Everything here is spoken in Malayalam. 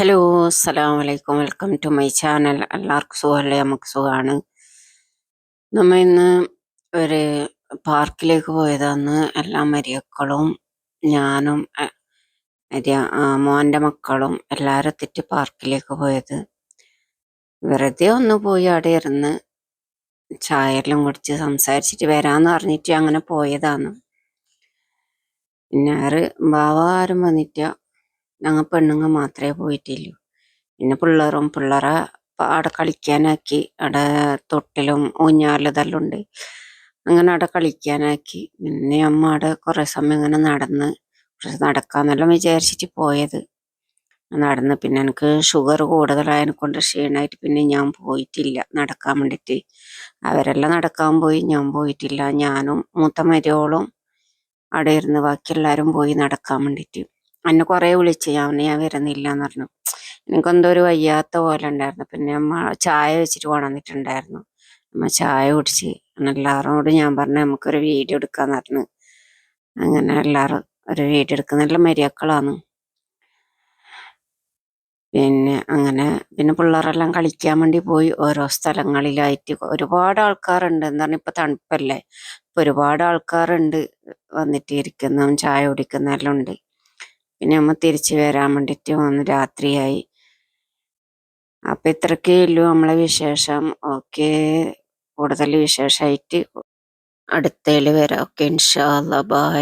ഹലോ അസ്സാം വലൈക്കും വെൽക്കം ടു മൈ ചാനൽ എല്ലാവർക്കും സുഖമല്ലേ? നമുക്ക് സുഖമാണ്. നമ്മ ഇന്ന് ഒരു പാർക്കിലേക്ക് പോയതാന്ന് എല്ലാ മരിയക്കളും ഞാനും മോന്റെ മക്കളും എല്ലാവരും എത്തിയിട്ട് പാർക്കിലേക്ക് പോയത്. വെറുതെ ഒന്ന് പോയി അവിടെ ഇരുന്ന് ചായയെല്ലാം കുടിച്ച് സംസാരിച്ചിട്ട് വരാമെന്ന് പറഞ്ഞിട്ട് അങ്ങനെ പോയതാന്ന് പിന്നെ ആറ് ബാവ ആരും വന്നിട്ട് ഞങ്ങൾ പെണ്ണുങ്ങൾ മാത്രമേ പോയിട്ടുള്ളൂ പിന്നെ പിള്ളേറും പിള്ളേരെ അവിടെ കളിക്കാനാക്കി അവിടെ തൊട്ടിലും ഊഞ്ഞാലതെല്ലാം ഉണ്ട്. അങ്ങനെ അവിടെ കളിക്കാനാക്കി. പിന്നെ അമ്മ അവിടെ കുറേ സമയം ഇങ്ങനെ നടന്ന് കുറച്ച് നടക്കാന്നെല്ലാം വിചാരിച്ചിട്ട് പോയത്. നടന്ന് പിന്നെ എനിക്ക് ഷുഗർ കൂടുതലായതിനെ കൊണ്ട് ക്ഷീണമായിട്ട് പിന്നെ ഞാൻ പോയിട്ടില്ല നടക്കാൻ വേണ്ടിയിട്ട് അവരെല്ലാം നടക്കാൻ പോയി ഞാൻ പോയിട്ടില്ല. ഞാനും മൂത്ത മരിയോളും അവിടെ ഇരുന്ന് ബാക്കി എല്ലാവരും പോയി നടക്കാൻ വേണ്ടിയിട്ട് എന്നെ കുറെ വിളിച്ച് ഞാൻ ഞാൻ വരുന്നില്ല എന്ന് പറഞ്ഞു. എനിക്കെന്തോ ഒരു വയ്യാത്ത പോലെ ഉണ്ടായിരുന്നു. പിന്നെ അമ്മ ചായ വെച്ചിട്ട് കൊണ്ടുവന്നിട്ടുണ്ടായിരുന്നു. അമ്മ ചായ കുടിച്ച് എല്ലാവരും എല്ലാവരോടും ഞാൻ പറഞ്ഞു നമുക്കൊരു വീഡിയോ എടുക്കാന്ന് പറഞ്ഞു. അങ്ങനെ എല്ലാവരും ഒരു വീഡിയോ എടുക്കുന്ന നല്ല മര്യാക്കളാണ് പിന്നെ അങ്ങനെ പിന്നെ പിള്ളേരെല്ലാം കളിക്കാൻ വേണ്ടി പോയി ഓരോ സ്ഥലങ്ങളിലായിട്ട്. ഒരുപാട് ആൾക്കാരുണ്ട്. എന്താണ് ഇപ്പൊ തണുപ്പല്ലേ. ഇപ്പൊ ഒരുപാട് ആൾക്കാരുണ്ട് വന്നിട്ട് ഇരിക്കുന്ന ചായ കുടിക്കുന്നതെല്ലാം ഉണ്ട്. പിന്നെ അമ്മ തിരിച്ചു വരാൻ വേണ്ടിയിട്ട് വന്ന് രാത്രിയായി. അപ്പൊ ഇത്രക്കേ ഉള്ളൂ നമ്മളെ വിശേഷം. ഓക്കെ. കൂടുതൽ വിശേഷമായിട്ട് അടുത്തതിൽ വരാം. ഓക്കെ ഇൻഷാ അല്ലാ ബൈ